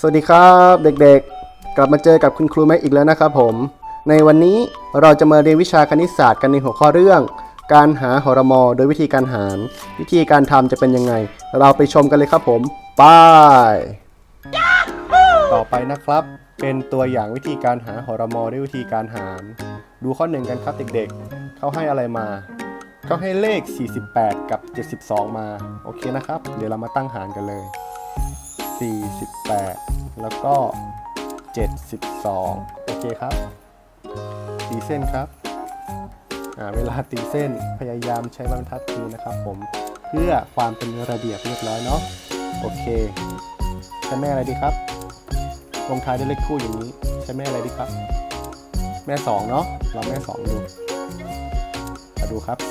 สวัสดีครับเด็กๆ กลับมาเจอกับคุณครูแม็กอีกแล้วนะครับผม ในวันนี้เราจะมาเรียนวิชาคณิตศาสตร์กันในหัวข้อเรื่อง การหาหรมอโดยวิธีการหาร วิธีการทำจะเป็นยังไง เราไปชมกันเลยครับผมไปต่อไปนะครับ เป็นตัวอย่างวิธีการหาหรมอด้วยวิธีการหาร ดูข้อหนึ่งกันครับเด็กๆ เขาให้อะไรมาเขาให้เลข 48 กับ 72 มา โอเคนะครับ เดี๋ยวเรามาตั้งหารกันเลย 48 แล้วก็ 72 โอเคครับ ตีเส้นครับเวลาตีเส้นพยายามใช้บรรทัดตีนะครับผมเพื่อความเป็นระเบียบเรียบร้อยเนาะโอเคใช้แม่อะไรดีครับลงท้ายด้วยเลขคู่อย่างนี้ใช้แม่อะไรดีครับ แม่ 2 เนาะเราแม่ 2 ดูมาดูครับ 2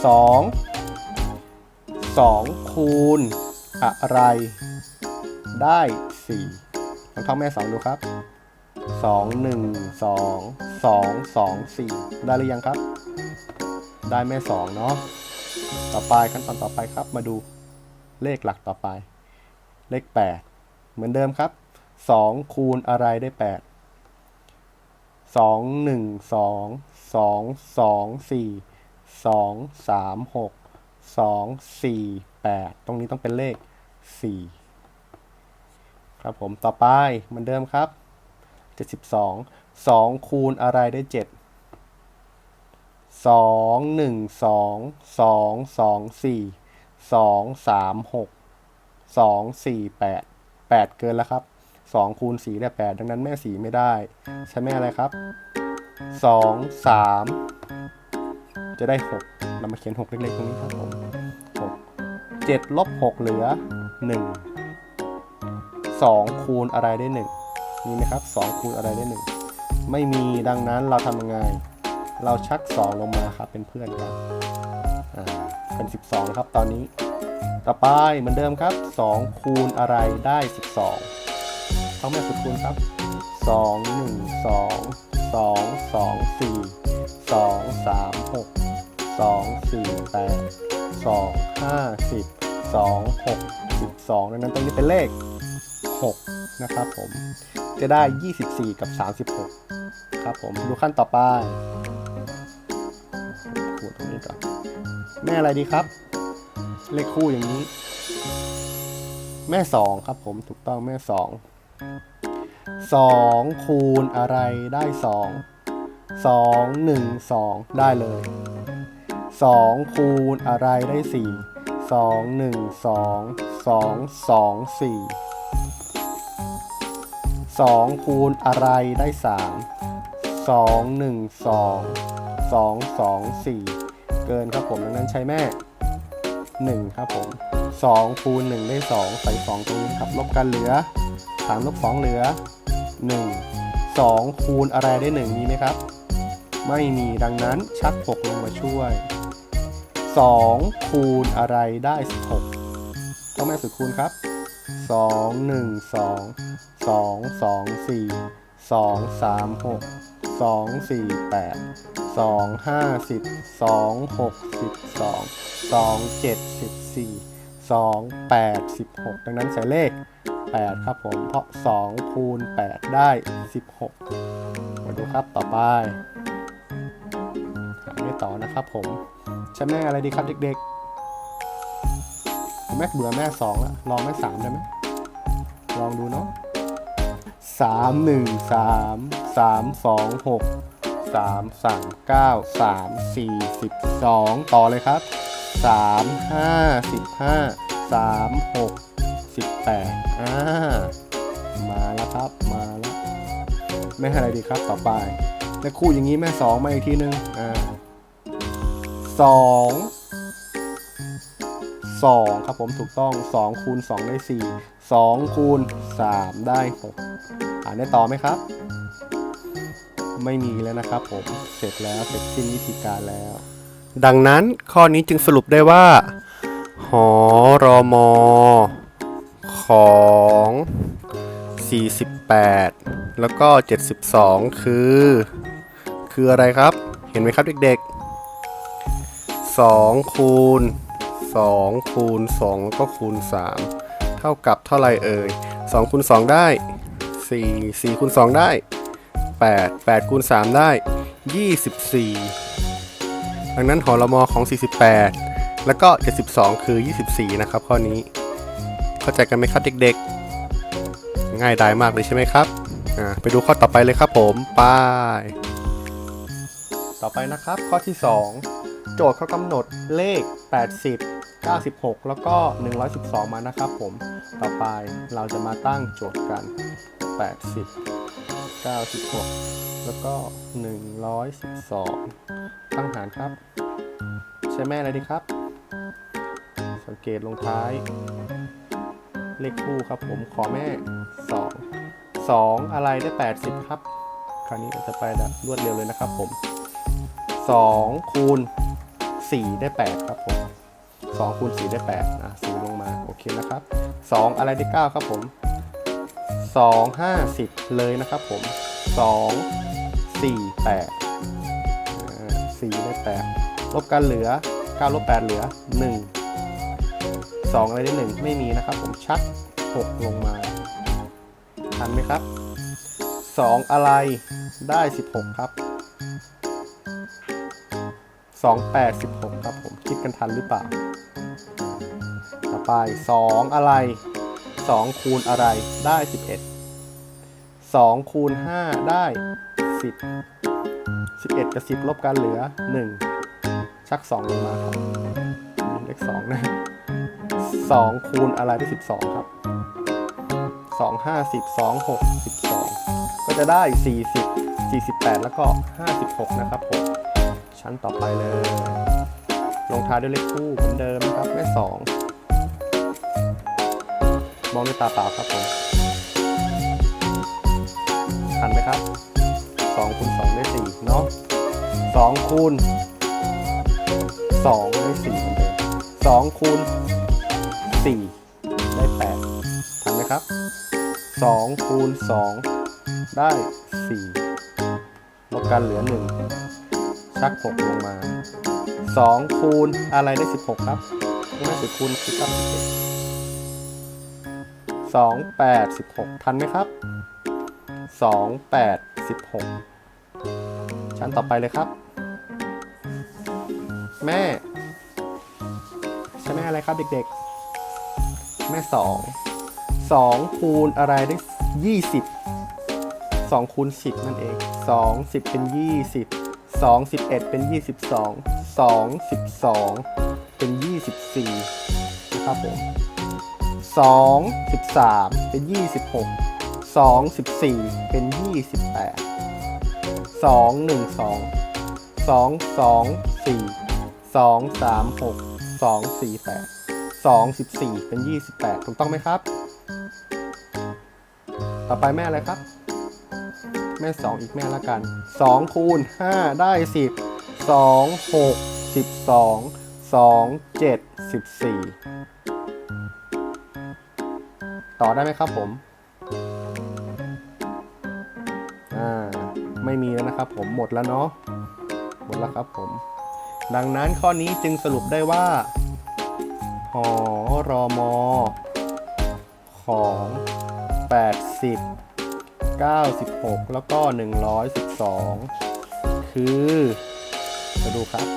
2 คูณอะไร ได้ 4 ลองท่องแม่ 2 ดูครับ 2 1 2 2 2 4 ได้หรือยังครับ ได้แม่ 2 เนาะ ต่อไปขั้นตอนต่อไปครับ มาดูเลขหลักต่อไป เลข 8 เหมือนเดิมครับ 2 คูณอะไรได้ 8 2 1 2 2 2 4 2 3 6 2 4 8 ตรงนี้ต้องเป็นเลข 4 ครับผมต่อไปเหมือนเดิมครับ 72 2 คูณอะไรได้ 7 2 1 2 2 2 4 2 3 6 2 4 8 8 เกินแล้วครับ 2 คูณ4ได้8ดังนั้นแม่ 4 ไม่ได้ ใช้แม่อะไรครับ 2 3 จะได้ 6 เรามาเขียน 6 เล็กๆตรงนี้ครับผม6 7ลบ6เหลือ 1 2คูณอะไรได้1มีไหมครับ 2 คูณอะไรได้ 1 ไม่มีดังนั้นเราทำยังไง เราชัก 2 ลงมาครับเป็นเพื่อนกันอ่าเป็น 12 นะครับตอนนี้ ต่อไปเหมือนเดิมครับ 2 คูณอะไรได้ 12ต้องแม่สุดคูณครับ 2 1 2 2 2 4 2 3 6 2 4 8 2 5 10 2 6 12ดังนั้นตรงนี้เป็นเลข 6 นะครับผม จะได้ 24 กับ 36 ครับผม ดูขั้นต่อไปขูดตรงนี้ก่อนแม่อะไรดีครับ เลขคู่อย่างนี้ แม่ 2 ครับผมถูกต้องแม่ 2 2 คูณอะไรได้ 2 2 1 2 ได้เลย 2 คูณอะไรได้ 4 2 1 2 2 2 4 2 คูณอะไรได้ 3 2 1 2 2 2 4 เกินครับผมดังนั้นใช้แม่ 1 ครับผม 2 คูณ 1 ได้ 2 ใส่ 2 ตรงนี้ครับ ลบกันเหลือ 3 ลบ 2 เหลือ 1 2 คูณอะไรได้ 1 มีไหมครับ ไม่มีดังนั้นชัก 6 ลงมาช่วย 2 คูณอะไรได้ 16 ต้องแม่สุดคูณครับ 2 1 2 2 2 4 2 3 6 2 4 8 2 5 10 2 6 12 2 7 14 2 8 16ดังนั้นใส่เลข8ครับผม เพราะ2คูณ8ได้16มาดูครับต่อไปหาไม่ต่อนะครับผมใช้แม่อะไรดีครับเด็กๆ ผมแม่เบื่อแม่2แล้วลองแม่3ได้ไหมลองดูเนาะสามหนึ่งสามสามสองหกสามสามเก้าสามสี่สิบสองต่อเลยครับสามห้าสิบห้าสามหกสิบแปดอ่ามาแล้วครับมาแล้วแม่อะไรดีครับต่อไปและคู่อย่างนี้แม่สองมาอีกทีนึงอ่าสอง สองครับผมถูกต้องสองคูณสองได้สี่สองคูณสามได้หกอ่านได้ต่อไหมครับ ไม่มีแล้วนะครับผม เสร็จแล้วเสร็จสิ้นวิธีการแล้ว ดังนั้นข้อนี้จึงสรุปได้ว่า หอรอมอของ 48 แล้วก็ 72 คือ คืออะไรครับ เห็นไหมครับเด็กๆ2คูณ 2คูณ2แล้วก็คูณ 3 เท่ากับเท่าไรเอ่ย2คูณ2ได้สี่สี่คูณสองได้แปดแปดคูณสามได้ยี่สิบสี่ดังนั้นหอละมอของ 48 แล้วก็ 72 คือ 24 นะครับข้อนี้ เข้าใจกันไหมครับเด็กๆ ง่ายดายมากเลยใช่ไหมครับไปดูข้อต่อไปเลยครับผมไปต่อไปนะครับข้อที่ 2 โจทย์เขากำหนดเลข 80 96 แล้วก็ 112 มานะครับผม ต่อไปเราจะมาตั้งโจทย์กัน 80 96 แล้วก็ 112 ตั้งหารครับ ใช้แม่อะไรดีครับ สังเกตลงท้าย เลขคู่ครับผมขอแม่ 2 2 อะไรได้ 80 ครับ คราวนี้จะไปแบบรวดเร็วเลยนะครับผม 2 คูณ 4 ได้ 8 ครับผม 2คูณ4ได้8อะ4ลงมาโอเคนะครับ 2 อะไรได้9ครับผม 2 50 เลยนะครับผม 2 4 8อ่า4ได้8ลบกันเหลือ9ลบ8เหลือ 1 2 อะไรได้ 1 ไม่มีนะครับผมชัด6ลงมาทันไหมครับ 2 อะไรได้ 16 ครับ2 8 16 ครับผม คิดกันทันหรือเปล่า ไป 2 อะไร 2 คูณอะไรได้ 11 2 คูณ 5 ได้ 10 11 กับ 10 ลบกันเหลือ 1 ชัก 2 ลงมาครับเลข2นะ2คูณอะไรได้ 12 ครับ 2 5 10 2 6 12 ก็จะได้ 40 48 แล้วก็ 56 นะครับผมชั้นต่อไปเลย ลงท้ายด้วยเลขคู่เหมือนเดิมนะครับแม่2 มองด้วยตาเปล่าครับผมทันไหมครับ2คูณ2ได้4เนาะ2คูณ2ได้4เหมือนเดิม2คูณ4ได้8ทันไหมครับ2คูณ2ได้4ลบกันเหลือ 1 ชัก6ลงมา2คูณอะไรได้ 16 ครับไม่สุดคูณคิดครับ 2 8 16 ทันไหมครับ 2 8 16 ชั้นต่อไปเลยครับ แม่ ใช่แม่อะไรครับเด็กๆ แม่ 2 2 คูณอะไรได้ 20 2 คูณ 10 นั่นเอง 2 10 เป็น 20 2 11 เป็น 22 2 12 เป็น 24 นะครับผม 2 13 เป็น 26 2 14 เป็น 28 2 1 2 2 2 4 2 3 6 2 4 8 2 14 เป็น 28 ถูกต้องไหมครับ ต่อไปแม่อะไรครับ แม่ 2 อีกแม่ละกัน 2 คูณ 5 ได้ 10 2 6 12 2 7 14 ต่อได้ไหมครับผม อ่า ไม่มีแล้วนะครับผม หมดแล้วเนาะ หมดแล้วครับผม ดังนั้นข้อนี้จึงสรุปได้ว่าหอรอมอของ 80 96 แล้วก็ 112 คือมาดูครับ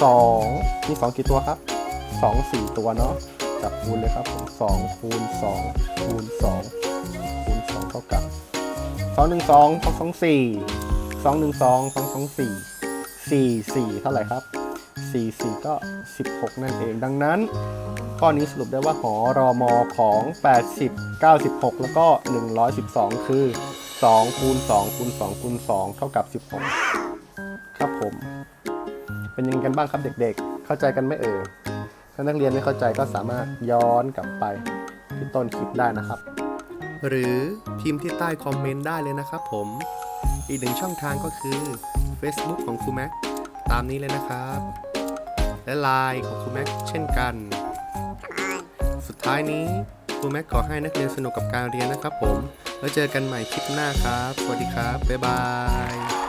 2 มี 2 กี่ตัวครับ 2 4 ตัวเนาะ จับคูณเลยครับผม2คูณ2คูณ2คูณ2เท่ากับ2 1 2 2 2 4 2 1 2 2 2 4 4 4เท่าไหร่ครับ4 4ก็16นั่นเองดังนั้น ข้อนี้สรุปได้ว่าหอรอมอของ 80 96 แล้วก็ 112 คือ2คูณ2คูณ2คูณ2เท่ากับ 16 ครับผม เป็นยังไงกันบ้างครับเด็กๆ เข้าใจกันไหมเอ่ย ถ้านักเรียนไม่เข้าใจก็สามารถย้อนกลับไปที่ต้นคลิปได้นะครับ หรือพิมพ์ที่ใต้คอมเมนต์ได้เลยนะครับผม อีกหนึ่งช่องทางก็คือ Facebook ของครูแม็กตามนี้เลยนะครับ และไลน์ของครูแม็กเช่นกัน สุดท้ายนี้ครูแม็กขอให้นักเรียนสนุกกับการเรียนนะครับผม แล้วเจอกันใหม่คลิปหน้าครับ สวัสดีครับ บ๊ายบาย